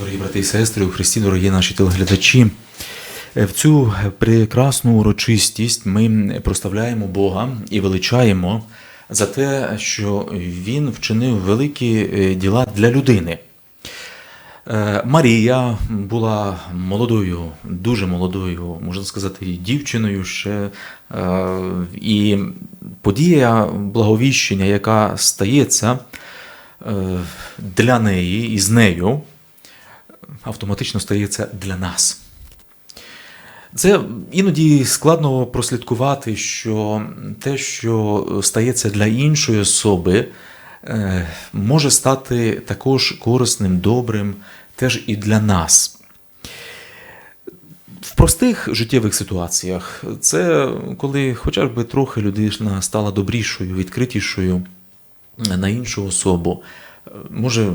Дорогі брати і сестри, у Христі, дорогі наші телеглядачі. Е, В цю прекрасну урочистість ми проставляємо Бога і величаємо за те, що Він вчинив великі е, діла для людини. Е, Марія була молодою, дуже молодою, можна сказати, дівчиною ще. І подія благовіщення, яка стається для неї і з нею, автоматично стається для нас. Це іноді складно прослідкувати, що те, що стається для іншої особи, е, може стати також корисним, добрим теж і для нас. В простих життєвих ситуаціях це коли хоча б трохи людина стала добрішою, відкритішою на іншу особу, е, може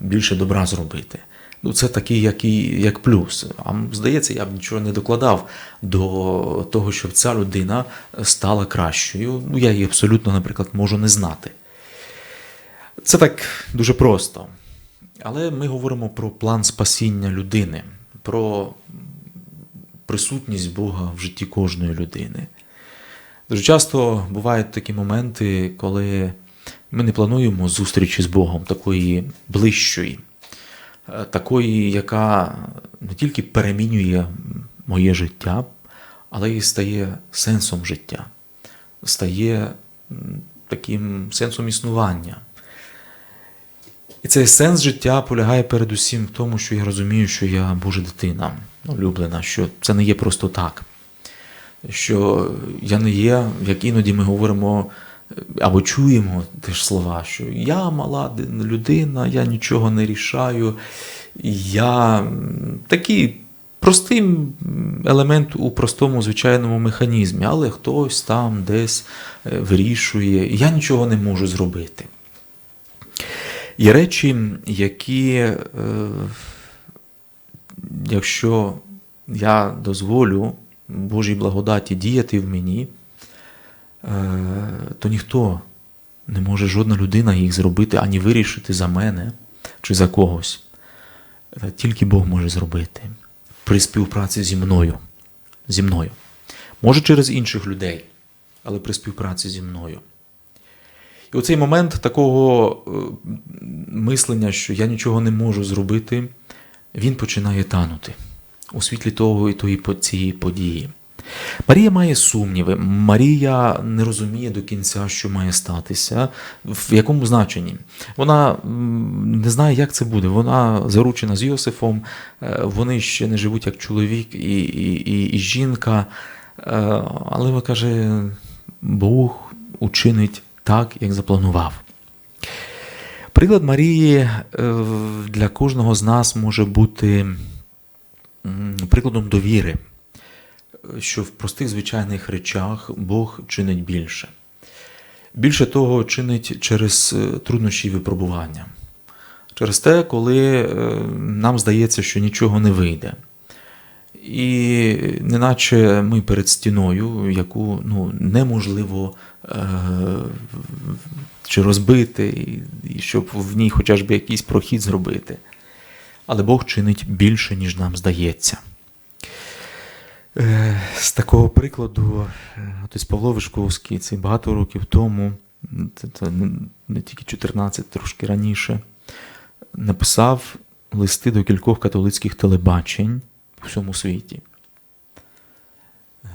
більше добра зробити. Ну, це такий, як, і, як плюс. А здається, я б нічого не докладав до того, щоб ця людина стала кращою. Ну, я її абсолютно, наприклад, можу не знати. Це так дуже просто. Але ми говоримо про план спасіння людини, про присутність Бога в житті кожної людини. Дуже часто бувають такі моменти, коли ми не плануємо зустрічі з Богом, такої ближчої, такої, яка не тільки перемінює моє життя, але й стає сенсом життя, стає таким сенсом існування. І цей сенс життя полягає передусім в тому, що я розумію, що я Божа дитина, улюблена, що це не є просто так. Що я не є, як іноді ми говоримо або чуємо теж слова, що я мала людина, я нічого не рішаю, я такий простий елемент у простому звичайному механізмі, але хтось там десь е, вирішує, я нічого не можу зробити. Є речі, які, е, якщо я дозволю Божій благодаті діяти в мені, то ніхто не може, жодна людина їх зробити ані вирішити за мене чи за когось. Е, Тільки Бог може зробити при співпраці зі мною. Зі мною. Може через інших людей, але при співпраці зі мною. І оцей момент такого е, мислення, що я нічого не можу зробити, він починає танути у світлі того і тої цієї події. Марія має сумніви, Марія не розуміє до кінця, що має статися, в якому значенні. Вона не знає, як це буде. Вона заручена з Йосифом, е, вони ще не живуть як чоловік і, і, і, і жінка. Е, Але вона каже, Бог учинить так, як запланував. Приклад Марії е, для кожного з нас може бути прикладом довіри, що в простих звичайних речах Бог чинить більше. Більше того, чинить через е, труднощі і випробування. Через те, коли е, нам здається, що нічого не вийде. І неначе ми перед стіною, яку ну, неможливо е, чи розбити, і, щоб в ній хоча б якийсь прохід зробити. Але Бог чинить більше, ніж нам здається. Е, З такого прикладу, е, ось Павло Вишковський, це багато років тому, це, не, тільки 14, трошки раніше, написав листи до кількох католицьких телебачень у всьому світі е,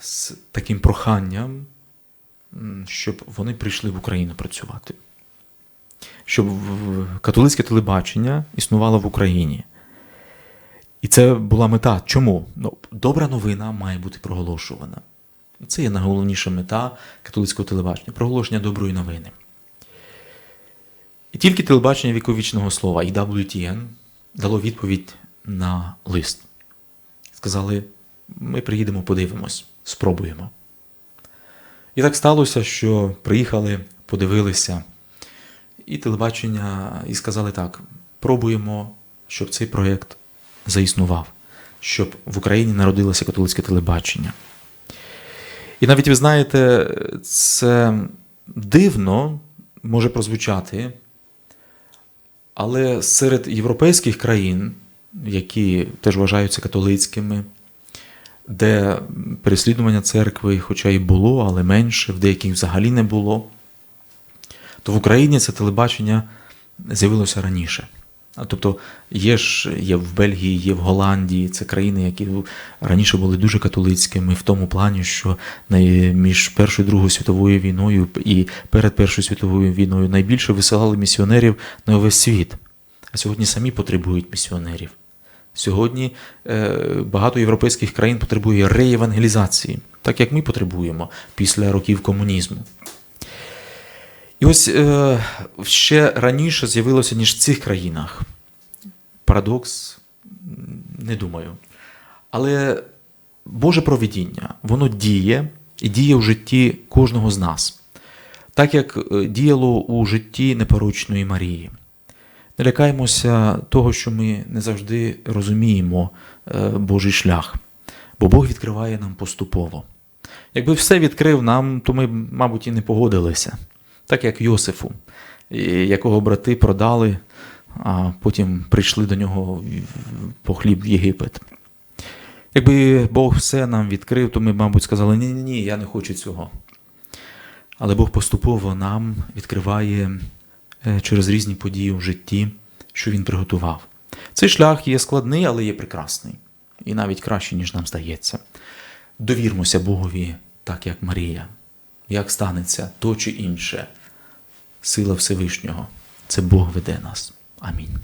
з таким проханням, щоб вони прийшли в Україну працювати. Щоб католицьке телебачення існувало в Україні. І це була мета. Чому? Ну, добра новина має бути проголошувана. Це є найголовніша мета католицького телебачення проголошення доброї новини. І тільки телебачення віковічного слова і WTN дало відповідь на лист. Сказали: ми приїдемо, подивимось, спробуємо. І так сталося, що приїхали, подивилися, і телебачення, і сказали так: пробуємо, щоб цей проєкт заіснував, щоб в Україні народилося католицьке телебачення. І навіть ви знаєте, це дивно може прозвучати, Але серед європейських країн, які теж вважаються католицькими, де переслідування церкви, хоча і було, але менше, в деяких взагалі не було, то в Україні це телебачення з'явилося раніше. Тобто є ж є в Бельгії, є в Голландії, це країни, які раніше були дуже католицькими, в тому плані, що між Першою і Другою світовою війною і перед Першою світовою війною найбільше висилали місіонерів на увесь світ. А сьогодні самі потребують місіонерів. Сьогодні е, багато європейських країн потребує реєвангелізації, так як ми потребуємо після років комунізму. І ось е, ще раніше з'явилося, ніж в цих країнах. Парадокс, не думаю. Але Боже провидіння, воно діє і діє в житті кожного з нас, так як е, діяло у житті непорочної Марії. Не лякаємося того, що ми не завжди розуміємо е, Божий шлях, бо Бог відкриває нам поступово. Якби все відкрив нам, то ми, мабуть, і не погодилися. Так як Йосифу, якого брати продали, а потім прийшли до нього по хліб в Єгипет. Якби Бог все нам відкрив, то ми, мабуть, сказали: ні, ні, ні, я не хочу цього. Але Бог поступово нам відкриває е, через різні події в житті, що він приготував. Цей шлях є складний, але є прекрасний. І навіть краще, ніж нам здається. Довірмося Богові, так як Марія. Як станеться то чи інше. Сила Всевишнього. Це Бог веде нас. Амінь.